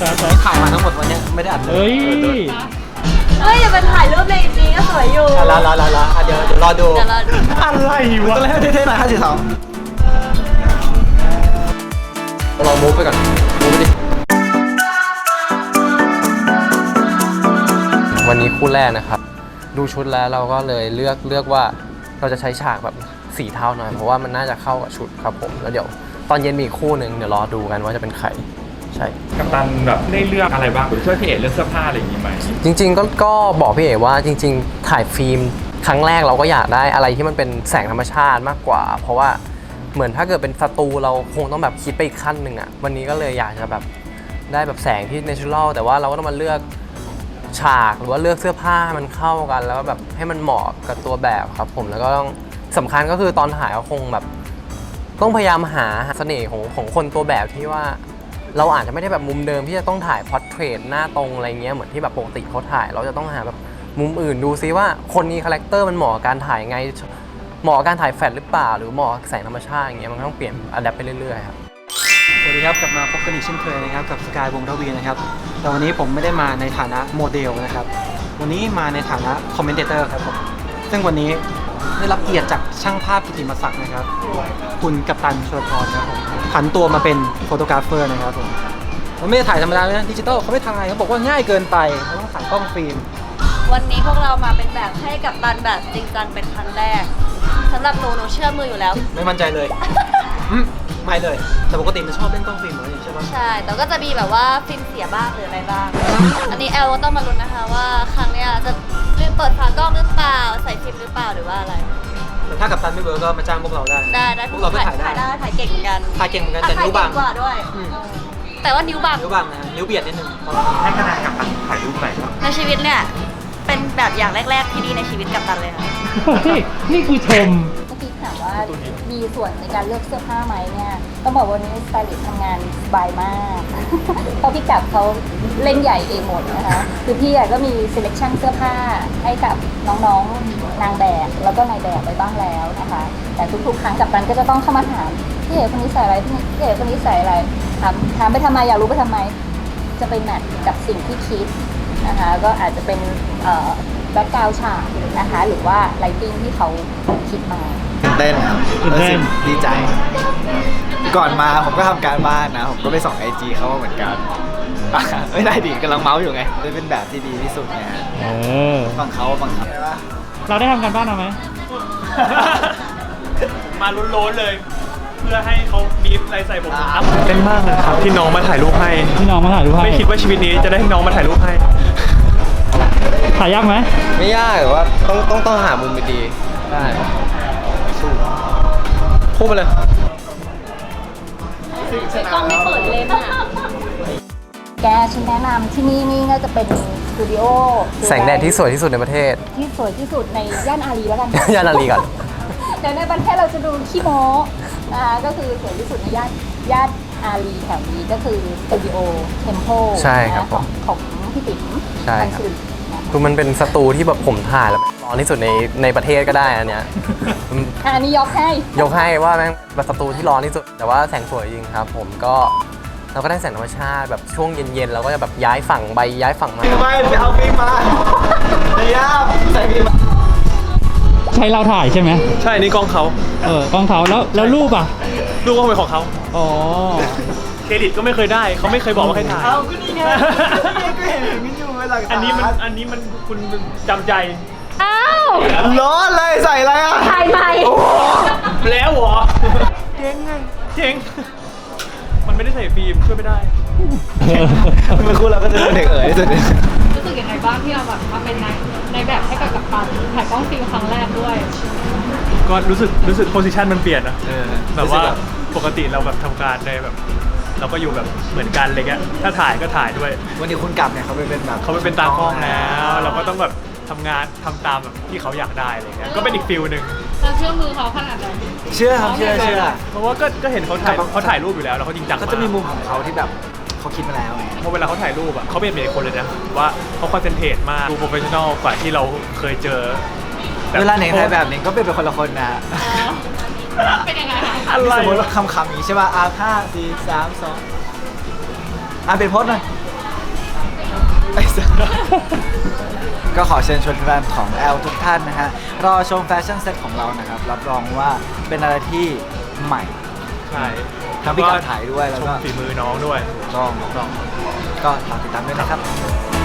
ถ่ายมาทั้งหมดวันเนี้ยไม่ได้อัดเลยเฮ้ยเฮ้ยอย่าไปถ่ายรูปในจริงก็สวยอยู่อะลาลาลาลาอะเดี๋ยวเดี๋ยวรอดูเดี๋ยวเราดูอะไรก็วะเลยให้เท่ๆหน่อยห้าสี่สองลองมูฟไปก่อนมูฟไปดิวันนี้คู่แรกนะครับ ดูชุดแล้วเราก็เลยเลือกเลือกว่าเราจะใช้ฉากแบบสีเทาหน่อยเพราะว่ามันน่าจะเข้ากับชุดครับผมแล้วเดี๋ยว ตอนเย็นมีอีกคู่หนึ่งเดี๋ยวรอดูกันว่าจะเป็นใคร ใช่ กัปตันแบบได้เลือกอะไรบ้างหรือช่วยพี่เอกเลือกเสื้อผ้าอะไรอย่างงี้ไหมจริง ๆ ก็ก็บอกพี่เอ๋ว่าจริง ๆ ถ่ายฟิล์มครั้งแรกเราก็อยากได้อะไรที่มันเป็นแสงธรรมชาติมากกว่า เพราะว่าเหมือนถ้าเกิดเป็นสตูเราคงต้องแบบคิดไปอีกขั้นหนึ่งอะวันนี้ก็เลยอยากจะแบบได้แบบแสงที่เนเชอรัลแต่ว่าเราก็ต้องมาเลือกฉากหรือว่าเลือกเสื้อผ้าให้มันเข้ากัน แล้วก็แบบให้มันเหมาะกับตัวแบบครับผมแล้วก็ต้องสำคัญก็คือตอนถ่ายก็คงแบบ ต้องพยายามหาเสน่ห์ของของคนตัวแบบที่ว่า เราอาจจะไม่ได้แบบมุมเดิมที่จะต้องถ่ายพอร์เทรตหน้าตรงอะไรเงี้ยเหมือนที่แบบปกติเขาถ่าย เราจะต้องหาแบบมุมอื่นดูซิว่าคนนี้คาแรคเตอร์มันเหมาะกับการถ่ายไงเหมาะกับการถ่ายแฟลชหรือเปล่า หรือเหมาะกับแสงธรรมชาติอย่างเงี้ยมันก็ต้องเปลี่ยนอัดแอปไปเรื่อยๆครับสวัสดีครับกลับมาพบกันอีกเช่นเคยนะครับกับสกายวงทวีนะครับแต่วันนี้ผมไม่ได้มาในฐานะโมเดลนะครับ วันนี้มาในฐานะคอมเมนเตอร์ครับผมซึ่งวันนี้ ได้รับเกียรติจากช่างภาพกิติมศักดิ์นะครับ คุณกัปตันชลพรครับผมผันตัวมาเป็นโฟโตกราฟเฟอร์นะครับผมมันไม่ได้ถ่ายธรรมดาเลยนะดิจิตอลเขาไม่ถ่ายเขาบอกว่าง่ายเกินไปเขาต้องถ่ายกล้องฟิล์มวันนี้พวกเรามาเป็นแบบให้กับตันแบบจริงจังเป็นครั้งแรกสำหรับหนูหนูเชื่อมืออยู่แล้ว ไม่มั่นใจเลย อืมไม่เลย แต่ปกติมันชอบเล่นกล้องฟิล์มเหมือนกันใช่ปะใช่ แต่ก็จะมีแบบว่าฟิล์มเสียบ้างหรืออะไรบ้าง อันนี้แอลก็ต้องมาลุ้นนะคะว่าครั้งเนี้ยจะลืม เปิดฝากล้องหรือเปล่า ใส่ฟิล์มหรือเปล่าหรือว่าอะไรแต่ถ้ากับตันไม่เวิร์กก็มาจ้างพวกเราได้ ได้ได้พวกเราก็ถ่ายได้ ถ่ายได้ถ่ายเก่งเหมือนกันถ่ายเก่งเหมือนกันแต่ถ่ายนิ้วเก่บางงกว่าด้วยอืม เออแต่ว่านิ้วบางนิ้วบางนะนิ้วเบียดนิดนึงให้คะแนนกัปตันถ่ายรูปหน่อยครับในชีวิตเนี่ย เป็นแบบอย่างแรก ๆ ที่ดีในชีวิตกับตันเลยค่ะ นี่นี่คือชม มีส่วนในการเลือกเสื้อผ้าไหมเนี่ยต้องบอกว่าวันนี้สไตลิสต์ทำงานสบายมากเพราะพี่จับเขาเล่นใหญ่เองหมดนะคะคือพี่ก็มี selection เสื้อผ้าให้กับน้องๆนางแบบแล้วก็นายแบบไปบ้างแล้วนะคะ แต่ทุกๆ ครั้งกับตันก็จะต้องเข้ามาถามพี่เอ๋คนนี้ใส่อะไรพี่เอ๋คนนี้ใส่อะไรถามถามไปทำไมอยากรู้ไปทำไม จะไปแมทกับสิ่งที่คิดนะคะก็อาจจะเป็นแบ็กกราวฉากนะคะหรือว่าไลติ้งที่เขาคิดมา เต้นครับตื่นเต้น รู้สึกดีใจ ก่อนมาผมก็ทำการบ้านนะ ผมก็ไปส่องไอจีเขามาเหมือนกันอะไม่ได้ดิกำลังเมาส์อยู่ไงจะเป็นแบบที่ดีที่สุดไงเออฟังเขาฟังเขาเราได้ทำการบ้านมาไหม มาลุ้นๆเลย เพื่อให้เขาบีฟอะไรใส่ผมครับ เต้นมากเลยครับที่น้องมาถ่ายรูปให้ พี่น้องมาถ่ายรูปให้ไม่คิดว่าชีวิตนี้จะได้น้องมาถ่ายรูปให้ ถ่ายยากไหม ไม่ยากแต่ว่าต้องต้องต้องหามุมดีๆได้ สู้พูดไปเลยกล้องไม่เปิดเลยนะแกฉันแนะนำที่นี่นี่น่าจะเป็นสตูดิโอแสงแดดที่สวยที่สุดในประเทศ ที่สวยที่สุดในย่านอารีแล้วกัน ย่านอารีก่อนเดี๋ยวในประเทศเราจะดูขี้โม้นะคะก็คือสวยที่สุดในย่านย่านอารีแถวนี้ก็คือสตูดิโอเทมโพใช่ครับของของพี่ติ๋มใช่ครับปันสุรินะ คะคือมันเป็นสตูที่แบบผมถ่ายแล้วร้อนที่สุดในในประเทศก็ได้อันเนี้ยอืมอะอันนี้ยกให้ ยกให้ว่าแม่งเป็นสตูที่ร้อนที่สุด แต่ว่าแสงสวยจริงครับ ผมก็เราก็ได้แสงธรรมชาติแบบช่วงเย็นๆเราก็จะแบบย้ายฝั่งใบย้ายฝั่งมาไปไปเอาฟิล์มมาเดี๋ยวใส่ฟิล์มมาใช้เราถ่ายใช่ไหมใช่นี่กล้องเขาเออกล้องเขาแล้วแล้วรูปอะรูปก็เป็นของเขาอ๋อเครดิตก็ไม่เคยได้เขาไม่เคยบอกว่าใครถ่ายเอาก็นี่ไง นี่ก็เห็นอย่างนี้อยู่เวลาอันนี้มันอันนี้มันคุณจำใจอ้าวร้อนเลยใส่อะไรอะถ่ายใหม่แล้วเหรอเจ๊งไงเจ๊งมันไม่ได้ใส่ฟิล์มช่วยไม่ได้ เมื่อคู่เราก็จะเป็นเด็กเอ๋ยที่สุดรู้สึกยังไงบ้างที่เราแบบมาเป็นในในแบบให้กับกัปตันถ่ายกล้องฟิล์มครั้งแรกด้วย ก็รู้สึกรู้สึกโพสิชันมันเปลี่ยนอะเออแบบว่าปกติเราแบบทำการในแบบ เราก็อยู่แบบเหมือนกันอะไรเงี้ยถ้าถ่ายก็ถ่ายด้วย วันนี้คุณกลับเนี่ยเขาไปเป็นแบบเขาไปเป็นตากล้องแล้ว เราก็ต้องแบบทำงานทำตามแบบที่เขาอยากได้อะไรเงี้ยก็เป็นอีกฟิลหนึ่งเราเชื่อมือเขาขนาดไหนเชื่อครับเชื่อเชื่อเพราะว่าก็ก็เห็นเขาถ่ายเขาถ่ายรูปอยู่แล้วแล้วเขาจริงจังก็จะมีมุมของเขาที่แบบเขาคิดมาแล้วไงเพราะเวลาเขาถ่ายรูปอะเขาเปลี่ยนเป็นอีกคนเลยนะว่าเขาคอนเซนเทรตมากดูโปรเฟชชั่นอลกว่าที่เราเคยเจอเวลาไหนถ่ายแบบนี้ก็เป็นเป็นคนละคนนะ เป็นยังไงคะอะไรสมมติว่าคำขำนี้ใช่ป่ะอะห้าสี่สามสองอะเป็นโพสต์หน่อยก็ขอเชิญชวนแฟนของแอลทุกท่านนะฮะ รอชมแฟชั่นเซ็ตของเรานะครับ รับรองว่าเป็นอะไรที่ใหม่ ใช่ทั้งพี่กัปถ่ายด้วยแล้วก็ฝีมือน้องด้วย ถูกต้อง ก็ฝากติดตามด้วยนะครับ